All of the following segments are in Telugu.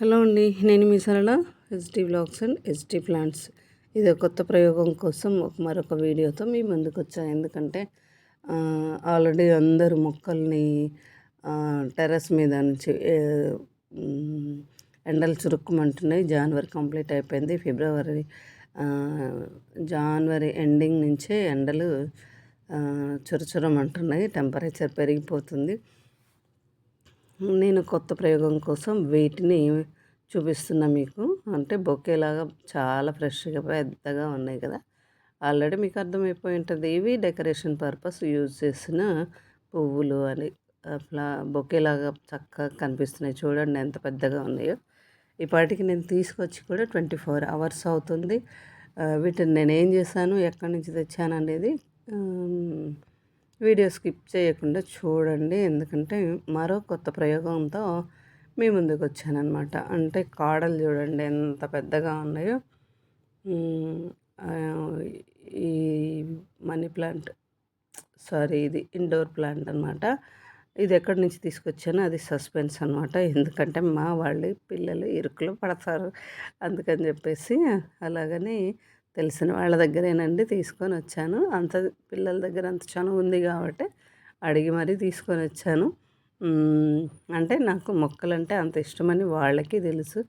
హలో అండి నేను మీ Sarala HD vlogs and SD plants ఇది కొత్త ప్రయోగం కోసం మరొక వీడియోతో మీ ముందుకు వచ్చాను ఎందుకంటే ఆల్రెడీ అందరు మొక్కల్ని టెర్రస్ మీద నుంచి ఎండలు చురుక్కుమంటున్నాయి. జనవరి కంప్లీట్ అయిపోయింది. ఫిబ్రవరి జనవరి ఎండింగ్ నుంచే ఎండలు చురచురమంటున్నాయి. టెంపరేచర్ పెరిగిపోతుంది. నేను కొత్త ప్రయోగం కోసం వీటిని చూపిస్తున్నా మీకు. అంటే బొకేలాగా చాలా ఫ్రెష్గా పెద్దగా ఉన్నాయి కదా. ఆల్రెడీ మీకు అర్థమైపోయి ఉంటుంది. ఇవి డెకరేషన్ పర్పస్ యూజ్ చేసిన పువ్వులు అని. ఫ్లా బొకేలాగా చక్కగా కనిపిస్తున్నాయి. చూడండి ఎంత పెద్దగా ఉన్నాయో. ఇప్పటికి నేను తీసుకొచ్చి కూడా ట్వంటీ ఫోర్ అవర్స్ అవుతుంది. వీటిని నేను ఏం చేశాను ఎక్కడి నుంచి తెచ్చాను అనేది వీడియో స్కిప్ చేయకుండా చూడండి. ఎందుకంటే మరో కొత్త ప్రయోగంతో మీ ముందుకు వచ్చానమాట అంటే కాడలు చూడండి ఎంత పెద్దగా ఉన్నాయో. ఈ మనీ ప్లాంట్ సారీ ఇది ఇండోర్ ప్లాంట్ అనమాట ఇది ఎక్కడి నుంచి తీసుకొచ్చానో అది సస్పెన్స్ అనమాట ఎందుకంటే మా వాళ్ళు పిల్లలు ఇరుకులు పడతారు. అందుకని చెప్పేసి అలాగని తెలిసిన వాళ్ళ దగ్గరేనండి తీసుకొని వచ్చాను. అంత పిల్లల దగ్గర అంత చనువు ఉంది కాబట్టి అడిగి మరీ తీసుకొని వచ్చాను. అంటే నాకు మొక్కలంటే అంత ఇష్టమని వాళ్ళకి తెలుసు.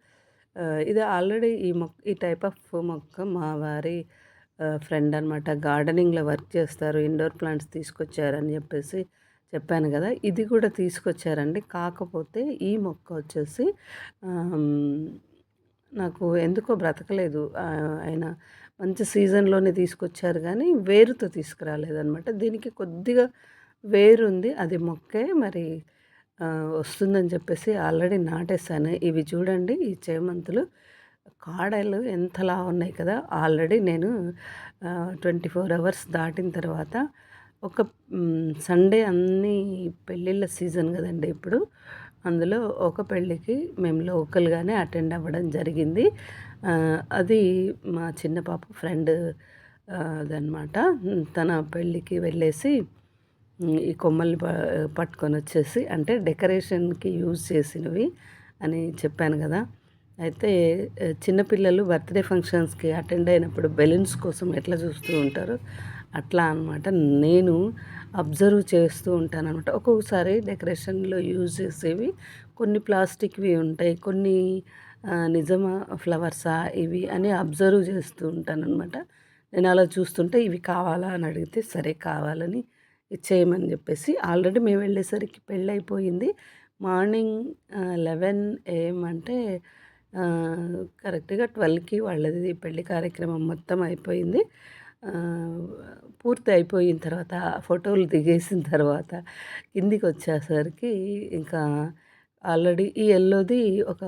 ఇది ఆల్రెడీ ఈ మొక్క ఈ టైప్ ఆఫ్ మొక్క మా వారి ఫ్రెండ్ అనమాట గార్డెనింగ్లో వర్క్ చేస్తారు ఇండోర్ ప్లాంట్స్ తీసుకొచ్చారని చెప్పేసి చెప్పాను కదా. ఇది కూడా తీసుకొచ్చారండి. కాకపోతే ఈ మొక్క వచ్చేసి నాకు ఎందుకో బ్రతకలేదు. ఆయన మంచి సీజన్లోనే తీసుకొచ్చారు కానీ వేరుతో తీసుకురాలేదనమాట దీనికి కొద్దిగా వేరు ఉంది అది మొక్కే మరి వస్తుందని చెప్పేసి ఆల్రెడీ నాటేశాను. ఇవి చూడండి ఈ చేమంతులు. కాడలు ఎంతలా ఉన్నాయి కదా. ఆల్రెడీ నేను ట్వంటీ ఫోర్ అవర్స్ దాటిన తర్వాత ఒక సండే అన్ని పెళ్ళిళ్ళ సీజన్ కదండి ఇప్పుడు. అందులో ఒక పెళ్ళికి మేము లోకల్గానే అటెండ్ అవ్వడం జరిగింది. అది మా చిన్న పాప ఫ్రెండ్ అదనమాట తన పెళ్ళికి వెళ్ళేసి ఈ కొమ్మల్ని పట్టుకొని వచ్చేసి అంటే డెకరేషన్కి యూజ్ చేసినవి అని చెప్పాను కదా. అయితే చిన్నపిల్లలు బర్త్డే ఫంక్షన్స్కి అటెండ్ అయినప్పుడు బెలూన్స్ కోసం ఎట్లా చూస్తూ ఉంటారు? అట్లా అనమాట నేను అబ్జర్వ్ చేస్తూ ఉంటాను అనమాట ఒక్కొక్కసారి డెకరేషన్లో యూజ్ చేసేవి కొన్ని ప్లాస్టిక్వి ఉంటాయి. కొన్ని నిజమా ఫ్లవర్సా ఇవి అని అబ్జర్వ్ చేస్తూ ఉంటాను అనమాట నేను అలా చూస్తుంటే ఇవి కావాలా అని అడిగితే సరే కావాలని ఇచ్చేయమని చెప్పేసి ఆల్రెడీ మేము వెళ్ళేసరికి పెళ్ళి అయిపోయింది మార్నింగ్ లెవెన్ ఏఎం అంటే కరెక్ట్గా ట్వెల్వ్కి వాళ్ళది పెళ్ళి కార్యక్రమం మొత్తం అయిపోయింది. పూర్తి అయిపోయిన తర్వాత ఫోటోలు దిగేసిన తర్వాత కిందికి వచ్చేసరికి ఇంకా ఆల్రెడీ ఈ ఎల్లోది ఒక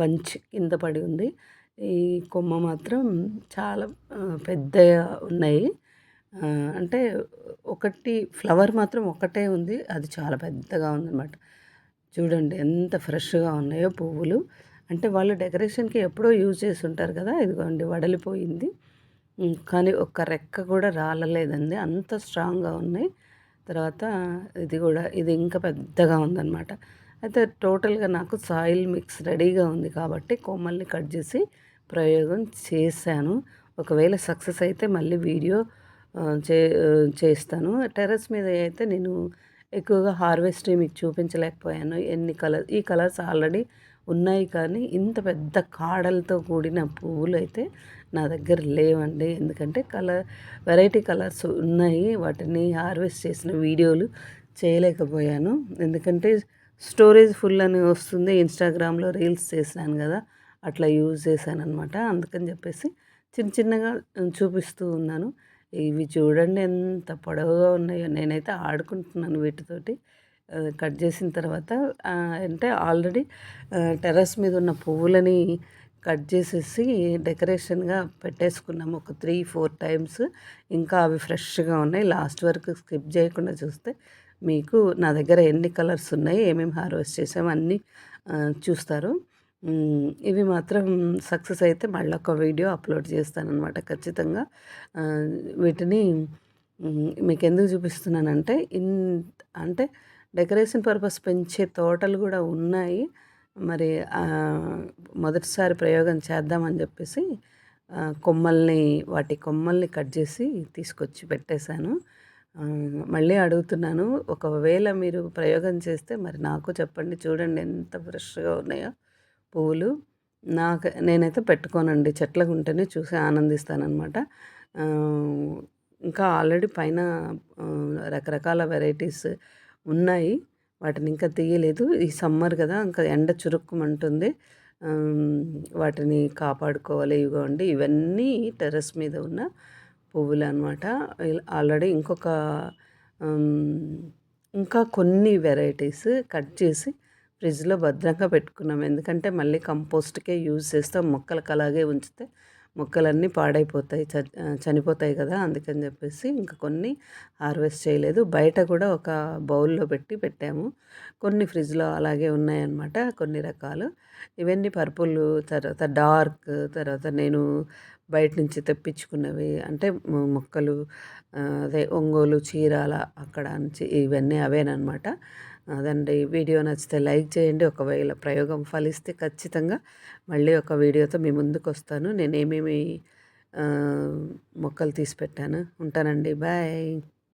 బంచ్ కింద పడి ఉంది. ఈ కొమ్మ మాత్రం చాలా పెద్దగా ఉన్నాయి. అంటే ఒకటి ఫ్లవర్ మాత్రం ఒకటే ఉంది. అది చాలా పెద్దగా ఉందన్నమాట. చూడండి ఎంత ఫ్రెష్గా ఉన్నాయో పువ్వులు. అంటే వాళ్ళు డెకరేషన్కి ఎప్పుడో యూజ్ చేసి ఉంటారు కదా ఇదిగోండి వడలిపోయింది. కానీ ఒక్క రెక్క కూడా రాలలేదండి. అంత స్ట్రాంగ్గా ఉన్నాయి. తర్వాత ఇది కూడా ఇది ఇంకా పెద్దగా ఉందన్నమాట. అయితే టోటల్గా నాకు సాయిల్ మిక్స్ రెడీగా ఉంది కాబట్టి కొమ్మల్ని కట్ చేసి ప్రయోగం చేశాను. ఒకవేళ సక్సెస్ అయితే మళ్ళీ వీడియో చే చేస్తాను. టెర్రస్ మీద అయితే నేను ఎక్కువగా హార్వెస్ట్ మీకు చూపించలేకపోయాను. ఎన్ని కలర్ ఈ కలర్స్ ఆల్రెడీ ఉన్నాయి కానీ ఇంత పెద్ద కాడలతో కూడిన పువ్వులు అయితే నా దగ్గర లేవండి. ఎందుకంటే కలర్ వెరైటీ కలర్స్ ఉన్నాయి. వాటిని హార్వెస్ట్ చేసిన వీడియోలు చేయలేకపోయాను. ఎందుకంటే స్టోరేజ్ ఫుల్ అని వస్తుంది. ఇన్స్టాగ్రామ్లో రీల్స్ చేశాను కదా అట్లా యూజ్ చేశాను అనమాట అందుకని చెప్పేసి చిన్న చిన్నగా చూపిస్తూ ఉన్నాను. ఇవి చూడండి ఎంత పొడవుగా ఉన్నాయో. నేనైతే ఆడుకుంటున్నాను వీటితోటి. కట్ చేసిన తర్వాత అంటే ఆల్రెడీ టెర్రస్ మీద ఉన్న పువ్వులని కట్ చేసేసి డెకరేషన్గా పెట్టేసుకున్నాము. ఒక త్రీ ఫోర్ టైమ్స్. ఇంకా అవి ఫ్రెష్గా ఉన్నాయి. లాస్ట్ వరకు స్కిప్ చేయకుండా చూస్తే మీకు నా దగ్గర ఎన్ని కలర్స్ ఉన్నాయి ఏమేమి హార్వెస్ట్ చేసాము అన్నీ చూస్తారు. ఇవి మాత్రం సక్సెస్ అయితే మళ్ళీ ఒక వీడియో అప్లోడ్ చేస్తానమాట ఖచ్చితంగా. వీటిని మీకు ఎందుకు చూపిస్తున్నానంటే ఇన్ అంటే డెకరేషన్ పర్పస్ పెంచే తోటలు కూడా ఉన్నాయి మరి మొదటిసారి ప్రయోగం చేద్దామని చెప్పేసి కొమ్మల్ని వాటి కొమ్మల్ని కట్ చేసి తీసుకొచ్చి పెట్టేశాను. మళ్ళీ అడుగుతున్నాను ఒకవేళ మీరు ప్రయోగం చేస్తే మరి నాకు చెప్పండి. చూడండి ఎంత ఫ్రెష్‌గా ఉన్నాయో పువ్వులు. నాకు నేనైతే పెట్టుకోనండి. చెట్లకుంటేనే చూసి ఆనందిస్తానమాట ఇంకా ఆల్రెడీ పైన రకరకాల వెరైటీస్ ఉన్నాయి. వాటిని ఇంకా తీయలేదు. ఈ సమ్మర్ కదా! ఇంకా ఎండ చురుక్కుమంటుంది. వాటిని కాపాడుకోవాలి. ఇవ్వండి ఇవన్నీ టెర్రస్ మీద ఉన్న పువ్వులు అనమాట ఆల్రెడీ ఇంకొక ఇంకా కొన్ని వెరైటీస్ కట్ చేసి ఫ్రిడ్జ్‌లో భద్రంగా పెట్టుకున్నాం. ఎందుకంటే మళ్ళీ కంపోస్ట్‌కే యూజ్ చేస్తాం. మొక్కలకి అలాగే ఉంచితే మొక్కలన్నీ పాడైపోతాయి. చ చనిపోతాయి కదా! అందుకని చెప్పేసి ఇంకా కొన్ని హార్వెస్ట్ చేయలేదు. బయట కూడా ఒక బౌల్‌లో పెట్టి పెట్టాము. కొన్ని ఫ్రిడ్జ్‌లో అలాగే ఉన్నాయన్నమాట. కొన్ని రకాలు. ఇవన్నీ పర్పుల్ తర్వాత డార్క్ తర్వాత నేను బయట నుంచి తెప్పించుకున్నవి అంటే మొక్కలు అదే ఒంగోలు, చీరాల అక్కడ నుంచి ఇవన్నీ అవేనమాట అదండి. వీడియో నచ్చితే లైక్ చేయండి. ఒకవేళ ప్రయోగం ఫలిస్తే ఖచ్చితంగా మళ్ళీ ఒక వీడియోతో మీ ముందుకొస్తాను. నేనేమేమి మొక్కలు తీసి పెట్టాను. ఉంటానండి. బాయ్.